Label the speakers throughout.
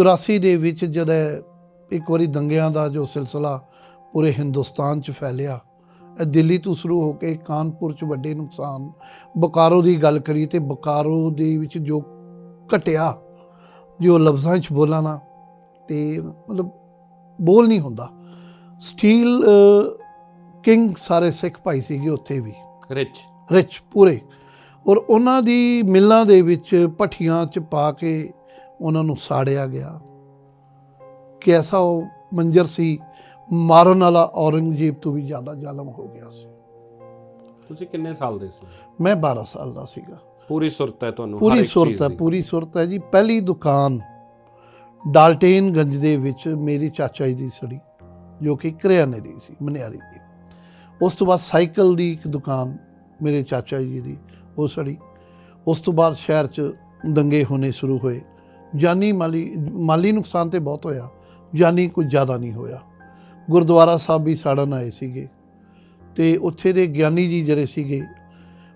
Speaker 1: 84 ਦੇ ਵਿੱਚ ਜਦੋਂ ਇੱਕ ਵਾਰੀ ਦੰਗਿਆਂ ਦਾ ਜੋ ਸਿਲਸਿਲਾ ਪੂਰੇ ਹਿੰਦੁਸਤਾਨ 'ਚ ਫੈਲਿਆ ਇਹ ਦਿੱਲੀ ਤੋਂ ਸ਼ੁਰੂ ਹੋ ਕੇ ਕਾਨਪੁਰ 'ਚ ਵੱਡੇ ਨੁਕਸਾਨ ਬੋਕਾਰੋ ਦੀ ਗੱਲ ਕਰੀ ਤੇ ਬੋਕਾਰੋ ਦੇ ਵਿੱਚ ਜੋ ਘਟਿਆ ਜੋ ਲਫ਼ਜ਼ਾਂ 'ਚ ਬੋਲਾਂ ਨਾ ਤੇ ਮਤਲਬ ਬੋਲ ਨਹੀਂ ਹੁੰਦਾ। ਸਟੀਲ ਕਿੰਗ ਸਾਰੇ ਸਿੱਖ ਭਾਈ ਸੀਗੇ ਉੱਥੇ ਵੀ।
Speaker 2: ਰਿਚ
Speaker 1: ਰਿਚ ਪੂਰੇ। ਔਰ ਉਹਨਾਂ ਦੀ ਮਿਲਾਂ ਦੇ ਵਿੱਚ ਭੱਠੀਆਂ 'ਚ ਪਾ ਕੇ ਉਹਨਾਂ ਨੂੰ ਸਾੜਿਆ ਗਿਆ। ਕਿਹਦਾ ਉਹ ਮੰਜ਼ਰ ਸੀ ਮਾਰਨ ਵਾਲਾ ਔਰੰਗਜ਼ੇਬ ਤੋਂ ਵੀ ਜ਼ਿਆਦਾ ਜ਼ਾਲਮ ਹੋ ਗਿਆ ਸੀ।
Speaker 2: ਤੁਸੀਂ ਕਿੰਨੇ ਸਾਲ ਦੇ ਸੀ?
Speaker 1: ਮੈਂ 12 ਸਾਲ ਦਾ ਸੀਗਾ।
Speaker 2: ਪੂਰੀ ਸੁਰਤ ਹੈ ਤੁਹਾਨੂੰ
Speaker 1: ਪੂਰੀ ਸੁਰਤ ਹੈ। ਪੂਰੀ ਸੁਰਤ ਹੈ ਜੀ। ਪਹਿਲੀ ਦੁਕਾਨ ਡਾਲਟੇਨਗੰਜ ਦੇ ਵਿੱਚ ਮੇਰੀ ਚਾਚਾ ਜੀ ਦੀ ਸੜੀ ਜੋ ਕਿ ਕਰਿਆਨੇ ਦੀ ਸੀ ਮਨਿਆਰੀ ਦੀ। ਉਸ ਤੋਂ ਬਾਅਦ ਸਾਈਕਲ ਦੀ ਇੱਕ ਦੁਕਾਨ ਮੇਰੇ ਚਾਚਾ ਜੀ ਦੀ ਉਹ ਸੜੀ। ਉਸ ਤੋਂ ਬਾਅਦ ਸ਼ਹਿਰ 'ਚ ਦੰਗੇ ਹੋਣੇ ਸ਼ੁਰੂ ਹੋਏ। ਜਾਨੀ ਮਾਲੀ ਮਾਲੀ ਨੁਕਸਾਨ ਤੇ ਬਹੁਤ ਹੋਇਆ, ਜਾਨੀ ਕੁਝ ਜ਼ਿਆਦਾ ਨਹੀਂ ਹੋਇਆ। ਗੁਰਦੁਆਰਾ ਸਾਹਿਬ ਵੀ ਸਾੜਨ ਆਏ ਸੀਗੇ। ਤੇ ਉੱਥੇ ਦੇ ਗਿਆਨੀ ਜੀ ਜਿਹੜੇ ਸੀਗੇ,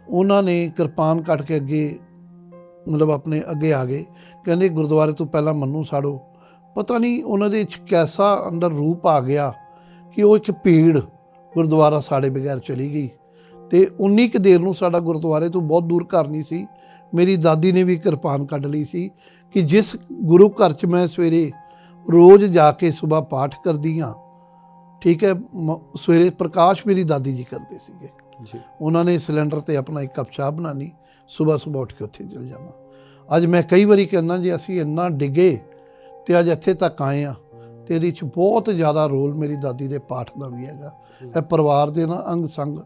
Speaker 1: ਉਹਨਾਂ ਨੇ ਕਿਰਪਾਨ ਕੱਟ ਕੇ ਅੱਗੇ, ਮਤਲਬ ਆਪਣੇ ਅੱਗੇ ਆ ਗਏ। ਕਹਿੰਦੇ ਗੁਰਦੁਆਰੇ ਤੋਂ ਪਹਿਲਾਂ ਮੰਨੂ ਸਾੜੋ। ਪਤਾ ਨਹੀਂ ਉਹਨਾਂ ਦੇ ਵਿੱਚ ਕੈਸਾ ਅੰਦਰ ਰੂਪ ਆ ਗਿਆ ਕਿ ਉਹ ਇੱਕ ਭੀੜ ਗੁਰਦੁਆਰਾ ਸਾੜੇ ਬਗੈਰ ਚਲੀ ਗਈ। ਤੇ ਉਨੀ ਕੁ ਦੇਰ ਨੂੰ ਸਾਡਾ ਗੁਰਦੁਆਰੇ ਤੋਂ ਬਹੁਤ ਦੂਰ ਘਰ ਨਹੀਂ ਸੀ। ਮੇਰੀ ਦਾਦੀ ਨੇ ਵੀ ਕਿਰਪਾਨ ਕੱਢ ਲਈ ਸੀ ਕਿ ਜਿਸ ਗੁਰੂ ਘਰ 'ਚ ਮੈਂ ਸਵੇਰੇ ਰੋਜ਼ ਜਾ ਕੇ ਸਵੇਰ ਪਾਠ ਕਰਦੀ ਹਾਂ ਠੀਕ ਹੈ ਸਵੇਰੇ ਪ੍ਰਕਾਸ਼ ਮੇਰੀ ਦਾਦੀ ਜੀ ਕਰਦੇ ਸੀਗੇ।
Speaker 2: ਜੀ।
Speaker 1: ਉਹਨਾਂ ਨੇ ਸਿਲੰਡਰ ਤੇ ਆਪਣਾ ਇੱਕ ਕੱਪ ਚਾਹ ਬਣਾਣੀ ਸਵੇਰ ਸਵੇਰ ਉੱਠ ਕੇ ਉੱਥੇ ਚਲ ਜਾਣਾ ਅੱਜ ਮੈਂ ਕਈ ਵਾਰੀ ਕਹਿੰਦਾ ਜੀ ਅਸੀਂ ਇੰਨਾ ਡਿੱਗੇ ਤੇ ਅੱਜ ਇੱਥੇ ਤੱਕ ਆਏ ਆ ਤੇ ਇਹਦੇ ਵਿੱਚ ਬਹੁਤ ਜ਼ਿਆਦਾ ਰੋਲ ਮੇਰੀ ਦਾਦੀ ਦੇ ਪਾਠ ਦਾ ਵੀ ਹੈਗਾ। ਇਹ ਪਰਿਵਾਰ ਦੇ ਨਾਲ ਅੰਗ ਸੰਗ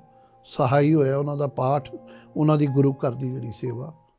Speaker 1: ਸਹਾਈ ਹੋਇਆ ਉਹਨਾਂ ਦਾ ਪਾਠ ਉਹਨਾਂ ਦੀ ਗੁਰੂ ਘਰ ਦੀ ਜਿਹੜੀ ਸੇਵਾ।